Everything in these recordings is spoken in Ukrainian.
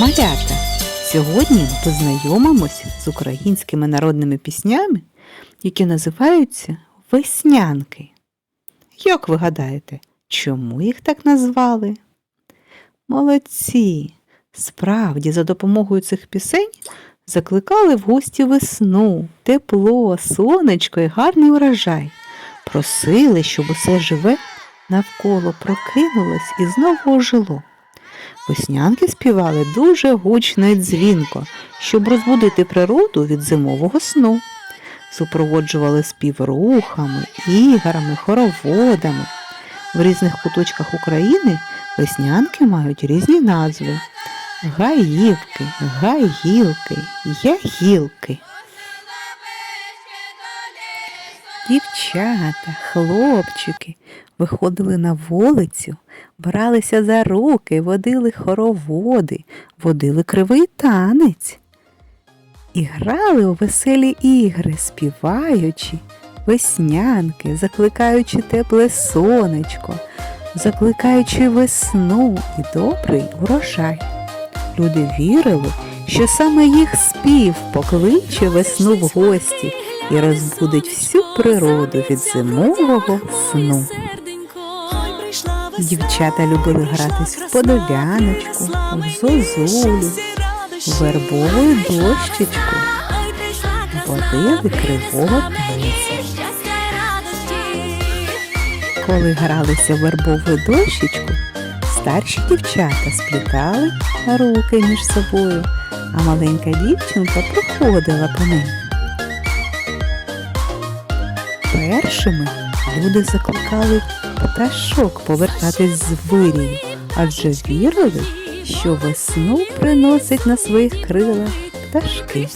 Малята! Сьогодні ми познайомимося з українськими народними піснями, які називаються веснянки. Як ви гадаєте, чому їх так назвали? Молодці! Справді, за допомогою цих пісень закликали в гості весну, тепло, сонечко і гарний урожай. Просили, щоб усе живе навколо прокинулось і знову ожило. Веснянки співали дуже гучно і дзвінко, щоб розбудити природу від зимового сну. Супроводжували спів рухами, іграми, хороводами. В різних куточках України веснянки мають різні назви: гаївки, гайгілки, ягілки. Дівчата, хлопчики виходили на вулицю, бралися за руки, водили хороводи, водили кривий танець і грали у веселі ігри, співаючи веснянки, закликаючи тепле сонечко, закликаючи весну і добрий урожай. Люди вірили, що саме їх спів покличе весну в гості і розбудить всю природу від зимового сну. Дівчата любили гратись в подоляночку, в зозулю, в вербову дощечку, водили кривого танця. Коли гралися в вербову дощечку, старші дівчата сплітали руки між собою, а маленька дівчинка проходила по ним. Першими люди закликали пташок повертатись з вирію, адже вірили, що весну приносять на своїх крилах пташки.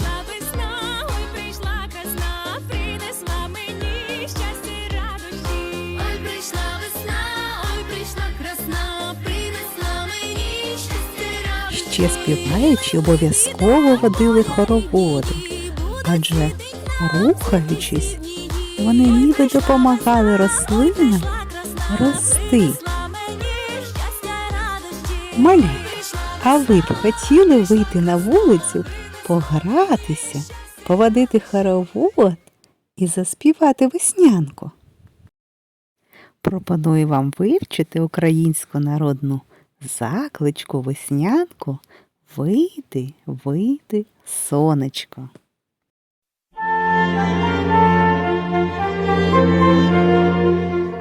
Ще співаючи, обов'язково водили хороводи, адже рухаючись, вони ніби допомагали рослинам рости. Малята, а ви б хотіли вийти на вулицю, погратися, поводити хоровод і заспівати веснянку? Пропоную вам вивчити українську народну закличку веснянку Вийди, вийди, сонечко.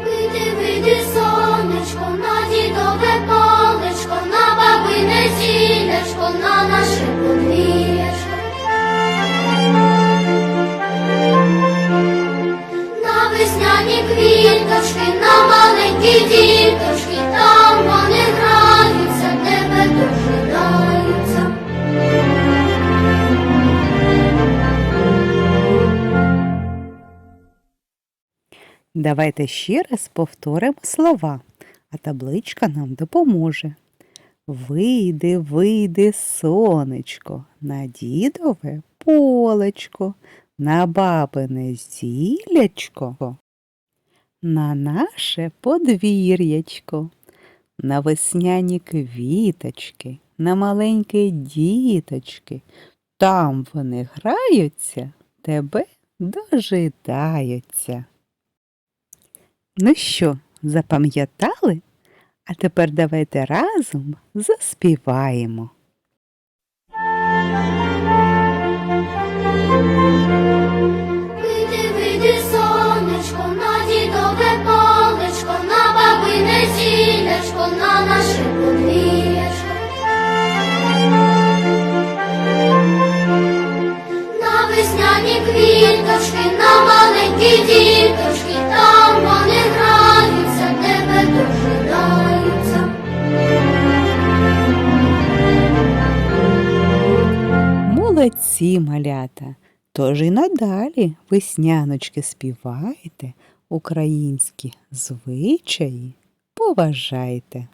Вийди, вийди, сонечко, на дідове полечко, на бабине зілячко, на наше подвір'ячко. На весняні квіточки, на маленькі діточки, Давайте ще раз повторимо слова, а табличка нам допоможе. Вийди, вийди, сонечко, на дідове полечко, на бабине зілячко, на наше подвір'ячко, на весняні квіточки, на маленькі діточки. Там вони граються, тебе дожидаються. Ну що, запам'ятали? А тепер давайте разом заспіваємо. Вийди, вийди, сонечко, на дідове полечко, на бабине зілячко, на наше подвір'ячко. На весняні квіточки, Молодці, малята! Тож і надалі весняночки співайте, українські звичаї поважайте.